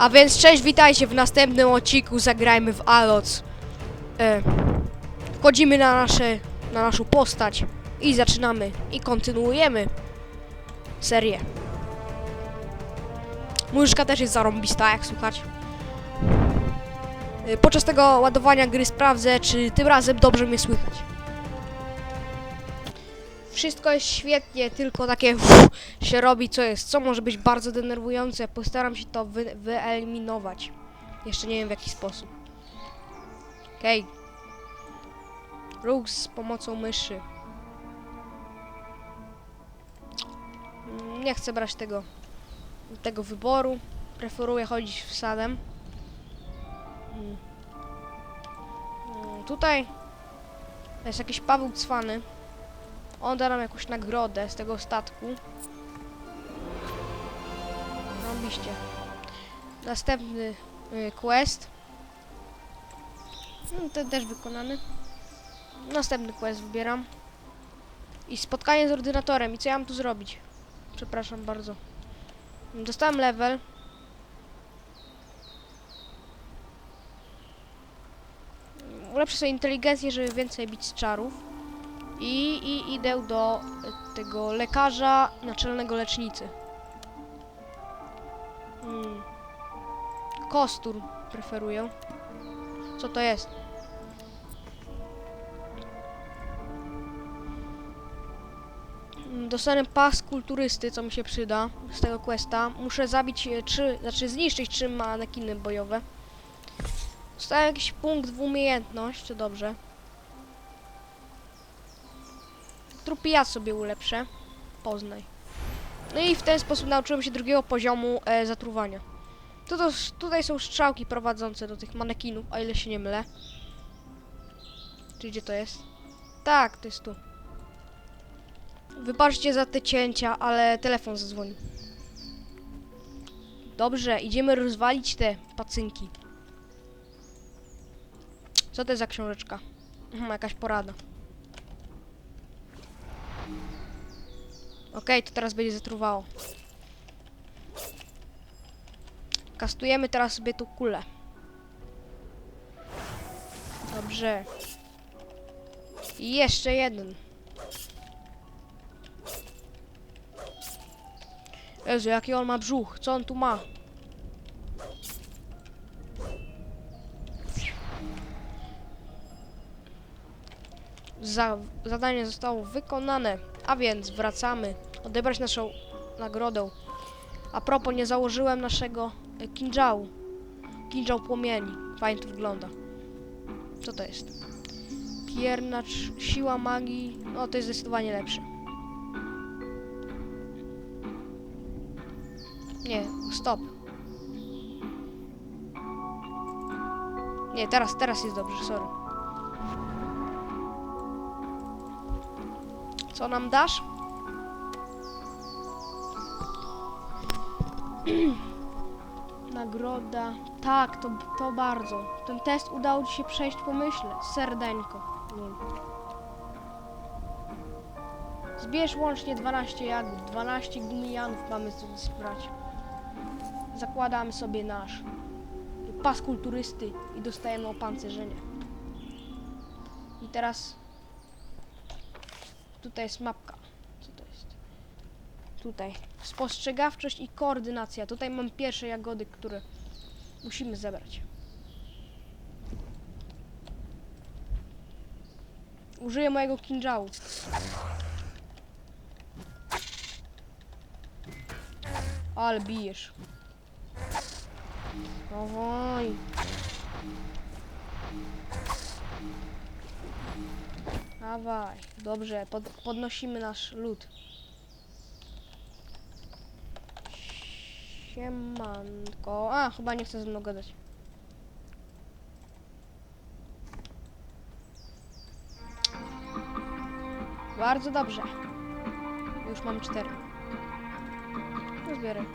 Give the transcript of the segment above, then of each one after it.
A więc cześć, witajcie w następnym odcinku Zagrajmy w Aloc. E, wchodzimy na, nasze, na naszą postać i zaczynamy i kontynuujemy serię. Muzyka też jest zarąbista, jak słuchać. E, podczas tego ładowania gry sprawdzę, czy tym razem dobrze mnie słychać. Wszystko jest świetnie, tylko takie uff, się robi, co jest, co może być bardzo denerwujące. Postaram się to wy, wyeliminować. Jeszcze nie wiem w jaki sposób. Okej. Ruch z pomocą myszy. Nie chcę brać tego, tego wyboru. Preferuję chodzić wsadem. Mm. Mm, Tutaj jest jakiś Paweł Cwany. On da nam jakąś nagrodę z tego statku. Robiście. Następny y, quest. No, ten też wykonany. Następny quest wybieram. I spotkanie z ordynatorem. I co ja mam tu zrobić? Przepraszam bardzo. Dostałem level. Ulepszę sobie inteligencję, żeby więcej bić z czarów. I, I idę do tego lekarza naczelnego lecznicy. Hmm. Kostur preferuję. Co to jest? Dostanę pas kulturysty, co mi się przyda z tego questa. Muszę zabić e, trzy, znaczy zniszczyć trzy manekiny bojowe. Dostałem jakiś punkt w umiejętność, to dobrze. Trupy ja sobie ulepszę. Poznaj. No i w ten sposób nauczyłem się drugiego poziomu e, zatruwania. To, to, tutaj są strzałki prowadzące do tych manekinów, o ile się nie mylę. Czy gdzie to jest? Tak, to jest tu. Wybaczcie za te cięcia, ale telefon zadzwonił. Dobrze, idziemy rozwalić te pacynki. Co to jest za książeczka? Mhm, jakaś porada. Okej, to teraz będzie zatruwało. Kastujemy teraz sobie tu kulę. Dobrze. I jeszcze jeden. Jezu, jaki on ma brzuch. Co on tu ma? Za, zadanie zostało wykonane, a więc wracamy odebrać naszą nagrodę. A propos, nie założyłem naszego e, kinżału. Kinżał płomieni. Fajnie to wygląda. Co to jest? Piernacz, siła magii. No, to jest zdecydowanie lepsze. Nie, stop. Nie, teraz, teraz jest dobrze, sorry. Co nam dasz? Nagroda. Tak, to, to bardzo. Ten test udało ci się przejść po myśle. Serdeńko. Lul. Zbierz łącznie 12 jagód. 12 gumijanów mamy zbrać. Zakładamy sobie nasz pas kulturysty i dostajemy opancerzenie. I teraz tutaj jest mapka. Co to jest? Tutaj. Spostrzegawczość i koordynacja. Tutaj mam pierwsze jagody, które musimy zebrać. Użyję mojego kinżału. Ale bijesz. Dawaj. Dawaj. Dobrze, pod, podnosimy nasz lód. Siemanko. A, chyba nie chce ze mną gadać. Bardzo dobrze. Już mam cztery. No zbieraj.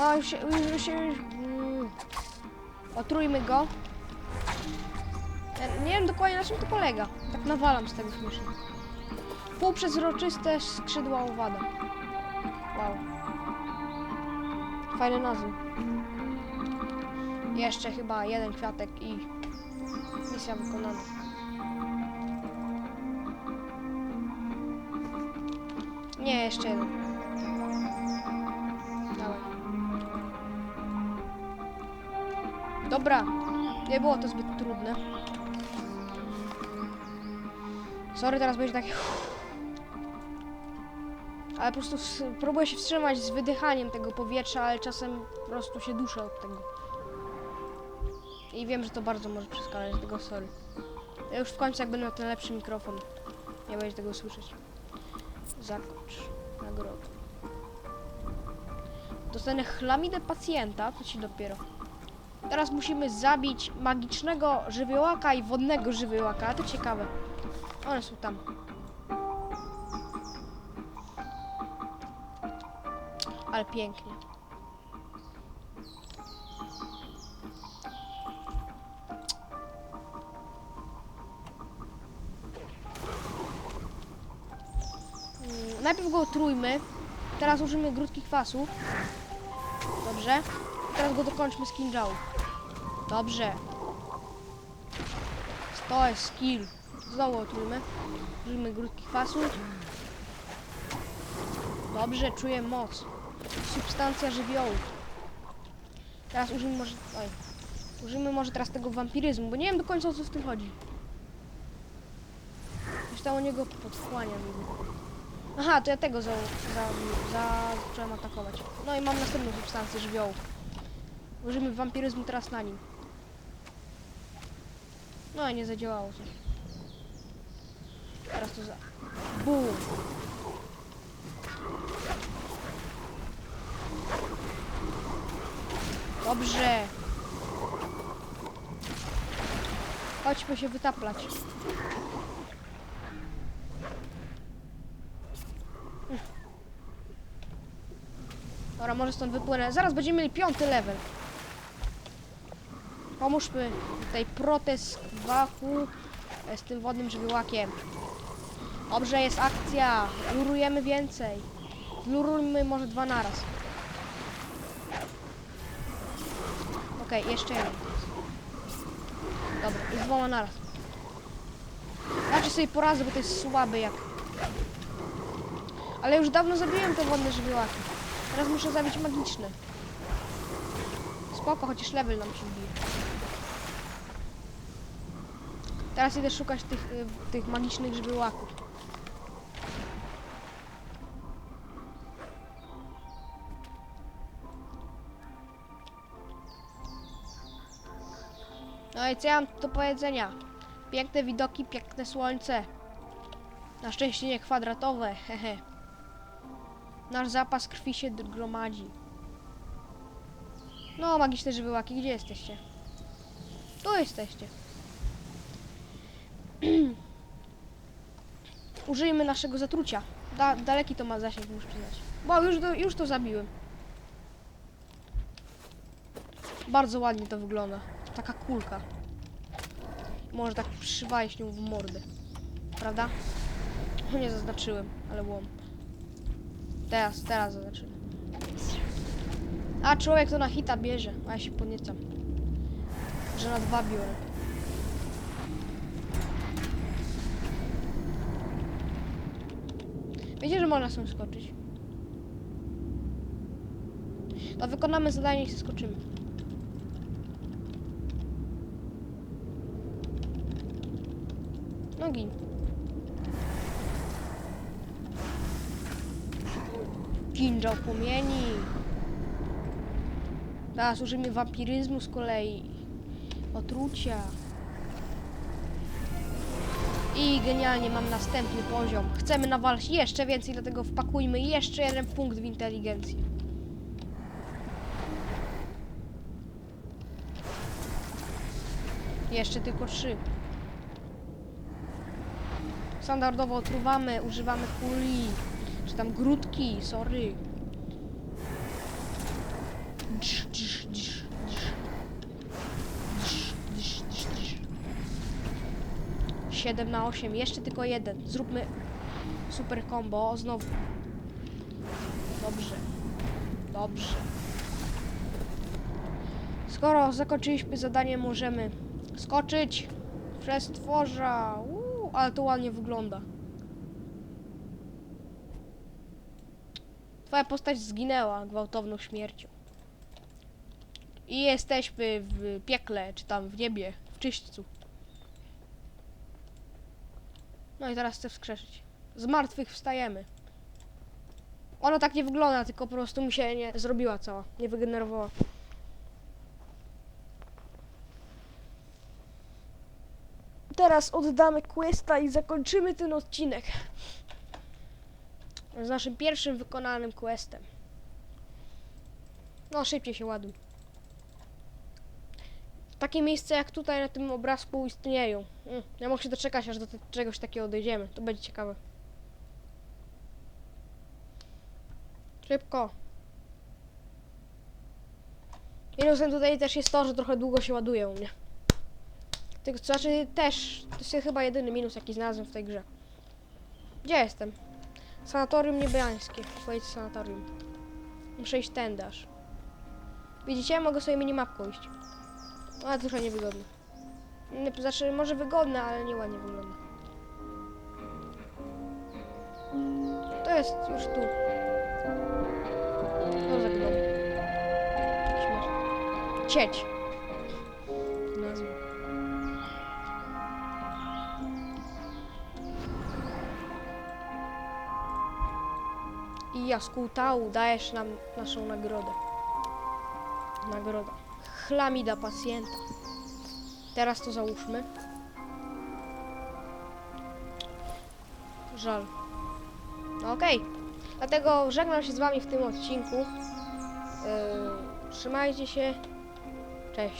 O, już się, już się, już... mm. Otrójmy go. Nie wiem dokładnie na czym to polega. Tak nawalam z tego śmiesznie. Półprzezroczyste skrzydła owada. Wow. Fajne nazwy. Jeszcze chyba jeden kwiatek i misja wykonana. Nie, jeszcze jeden. Dawaj. Dobra. Nie było to zbyt trudne. Sorry, teraz będzie takie... Ale po prostu próbuję się wstrzymać z wydychaniem tego powietrza, ale czasem po prostu się duszę od tego. I wiem, że to bardzo może przeszkadzać, tego sorry. Ja już w końcu jak będę miał ten lepszy mikrofon, nie będzie tego słyszeć. Zakończ nagrodę. Dostanę chlamidę pacjenta, to ci dopiero. Teraz musimy zabić magicznego żywiołaka i wodnego żywiołaka, to ciekawe. One są tam. Ale pięknie. Mm, Najpierw go otrójmy. Teraz użyjmy grudki kwasu. Dobrze. Teraz go dokończmy z kinżału. Dobrze. To jest skill. Znowu otrójmy. Użyjmy grudki kwasu. Dobrze, czuję moc. Substancja żywiołu. Teraz użyjmy może... Oj. Użyjmy może teraz tego wampiryzmu, bo nie wiem do końca o co w tym chodzi. Coś tam o niego podchłania. Aha, to ja tego za, za, za, zacząłem atakować. No i mam następną substancję żywiołu. Użyjmy wampiryzmu teraz na nim. No i nie zadziałało coś. Teraz to za... Bum! Dobrze. Chodźmy się wytaplać. Dobra, może stąd wypłynę. Zaraz będziemy mieli piąty level. Pomóżmy tutaj protest wachu z tym wodnym żywiołakiem. Dobrze, jest akcja. Lurujemy więcej. Lurujmy może dwa naraz. Okej, jeszcze jeden. Dobra, i dwoma naraz. Raczej sobie poradzę, bo to jest słaby jak. Ale już dawno zabiłem te wodne żywiołaki. Teraz muszę zabić magiczne. Spoko, chociaż level nam się bije. Teraz idę szukać tych, y, tych magicznych żywiołaków. No i co ja mam do powiedzenia? Piękne widoki, piękne słońce. Na szczęście nie kwadratowe, hehe. Nasz zapas krwi się gromadzi. No, magiczne żywiołaki, gdzie jesteście? Tu jesteście. Użyjmy naszego zatrucia. Da, daleki to ma zasięg, muszę przyznać. Bo już to, już to zabiłem. Bardzo ładnie to wygląda. Taka kulka. Może tak przywalić nią w mordę. Prawda? No nie zaznaczyłem, ale łom. Teraz, teraz zaznaczyłem. A człowiek to na hita bierze, a ja się podniecam. Że na dwa biorę. Wiecie, że można sobie skoczyć. To wykonamy zadanie i się skoczymy. No gin. Kinżał płomieni. Teraz użyjmy wampiryzmu z kolei. Otrucia. I genialnie mam następny poziom. Chcemy nawalać jeszcze więcej, dlatego wpakujmy jeszcze jeden punkt w inteligencji. Jeszcze tylko trzy. Standardowo otruwamy, używamy kuli, czy tam grudki, sorry. Drz. 7 na 8, jeszcze tylko jeden. Zróbmy super combo, znowu. Dobrze. Dobrze. Skoro zakończyliśmy zadanie, możemy skoczyć przez tworza. Uuu, ale to ładnie wygląda. Twoja postać zginęła gwałtowną śmiercią. I jesteśmy w piekle, czy tam w niebie, w czyśćcu. No i teraz chcę wskrzeszyć. Z martwych wstajemy. Ona tak nie wygląda, tylko po prostu mi się nie zrobiła cała, nie wygenerowała. Teraz oddamy questa i zakończymy ten odcinek. Z naszym pierwszym wykonanym questem. No, szybciej się ładuj. Takie miejsca jak tutaj na tym obrazku istnieją. Mm, ja mogę się doczekać, aż do czegoś takiego dojdziemy. To będzie ciekawe. Szybko. Minusem tutaj też jest to, że trochę długo się ładuje u mnie. Tylko, to znaczy też, to jest chyba jedyny minus jaki znalazłem w tej grze. Gdzie jestem? Sanatorium niebiańskie. Powiedz sanatorium. Muszę iść tędy aż. Widzicie? Mogę sobie minimapką iść. Ale trochę niewygodne. Znaczy, może wygodne, ale nie ładnie wygląda. To jest już tu. No za gnom. Śmieszne. Cieć. I Jaskutału dajesz nam naszą nagrodę. Nagroda. Chlamida pacjenta. Teraz to załóżmy. Żal. No okej. Dlatego żegnam się z wami w tym odcinku. Yy, trzymajcie się.